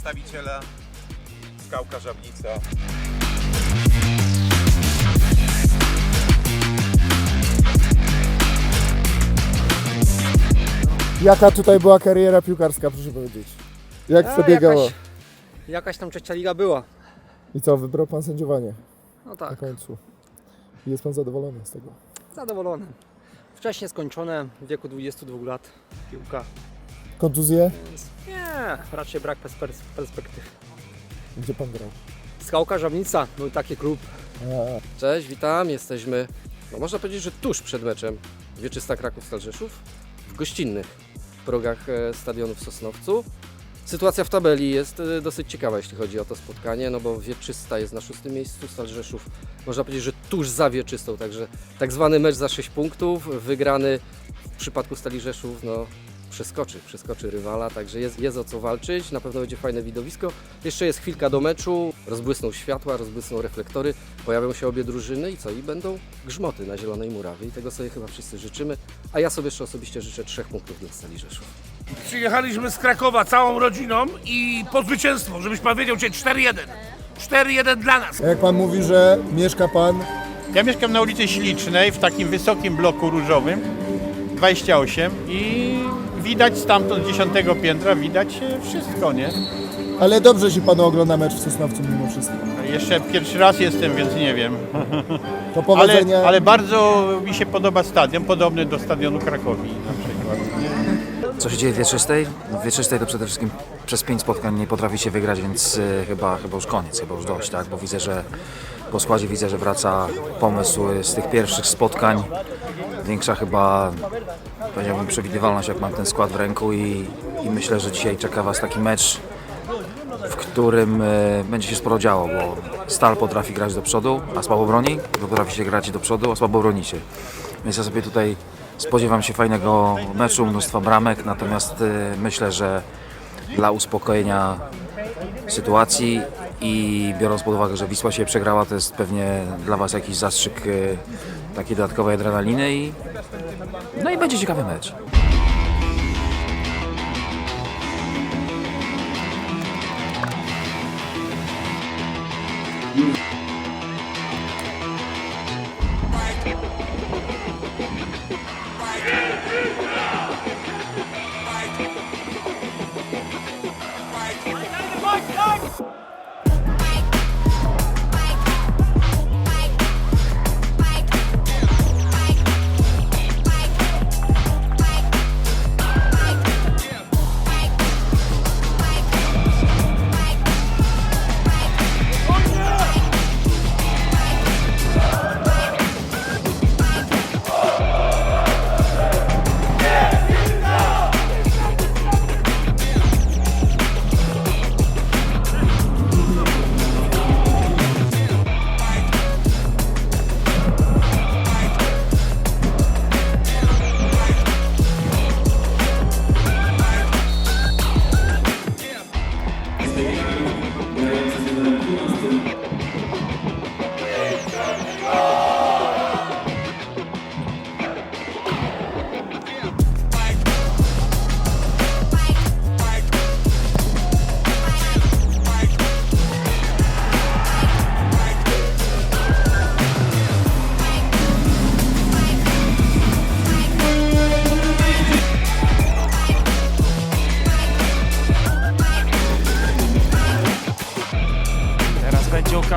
Przedstawiciela Skałka Żabnica. Jaka tutaj była kariera piłkarska, proszę powiedzieć? Jak A, przebiegało? Jakaś, jakaś tam trzecia liga była. I co, wybrał Pan sędziowanie No na tak, końcu? I Jest Pan zadowolony z tego? zadowolony. Wcześniej skończone, w wieku 22 lat piłka, Kontuzje? nie, raczej brak pers- pers- perspektyw. Gdzie Pan grał? Skałka Żabnica, był taki klub. A, Cześć, witam. Jesteśmy, no można powiedzieć, że tuż przed meczem Wieczysta Kraków Stal Rzeszów w gościnnych progach e, stadionu w Sosnowcu. Sytuacja w tabeli jest e, dosyć ciekawa, jeśli chodzi o to spotkanie, no bo Wieczysta jest na szóstym miejscu, Stal Rzeszów można powiedzieć, że tuż za Wieczystą, także tak zwany mecz za 6 punktów, wygrany w przypadku Stali Rzeszów, no przeskoczy, przeskoczy rywala, także jest, jest o co walczyć, na pewno będzie fajne widowisko. Jeszcze jest chwilka do meczu, rozbłysną światła, rozbłysną reflektory, pojawią się obie drużyny i co? I będą grzmoty na Zielonej Murawie i tego sobie chyba wszyscy życzymy, a ja sobie jeszcze osobiście życzę trzech punktów dla Stali Rzeszów. Przyjechaliśmy z Krakowa całą rodziną i po zwycięstwo, żebyś pan wiedział, cię 4-1. 4-1 dla nas. jak Pan mówi, że mieszka Pan Ja mieszkam na ulicy Ślicznej w takim wysokim bloku różowym 28 i widać stamtąd 10 piętra, widać e, wszystko, nie? Ale dobrze się Panu ogląda mecz w Sosnowcu mimo wszystko. Jeszcze pierwszy raz jestem, więc nie wiem. To Ale, powodzenia. ale bardzo mi się podoba stadion, podobny do stadionu Krakowi na przykład. Nie? Co się dzieje w Wieczystej? W Wieczystej to przede wszystkim przez pięć spotkań nie potraficie wygrać, więc y, chyba, chyba już koniec, chyba już dość, tak? Bo widzę, że po składzie widzę, że wraca pomysł z tych pierwszych spotkań. Większa chyba, powiedziałbym, przewidywalność, jak mam ten skład w ręku i, i myślę, że dzisiaj czeka Was taki mecz, w którym y, będzie się sporo działo, bo Stal potrafi grać do przodu, a słabo broni, wy potraficie grać do przodu, a słabo bronicie. Więc ja sobie tutaj spodziewam się fajnego meczu, mnóstwa bramek, natomiast y, myślę, że dla uspokojenia sytuacji i biorąc pod uwagę, że Wisła się przegrała, to jest pewnie dla Was jakiś zastrzyk y, takiej dodatkowej adrenaliny i no i będzie ciekawy mecz. Teraz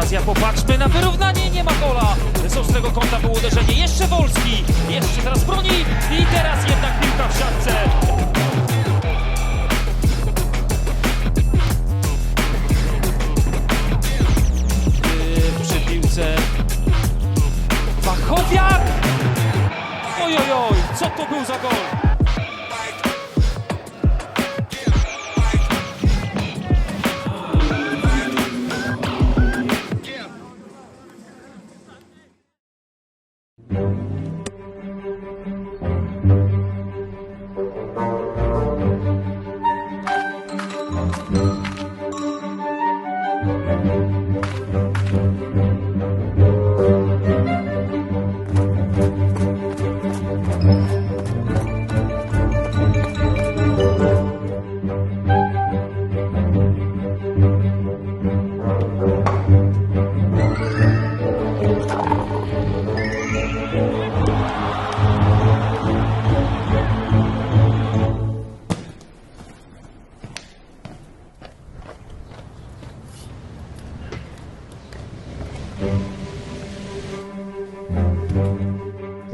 okazja, popatrzmy na wyrównanie, nie ma gola. Z ostrego kąta było uderzenie, jeszcze Wolski, jeszcze teraz broni i teraz jednak piłka w siatce. Yy, Przy piłce Wachowiak! Oj, oj, oj, co to był za gol?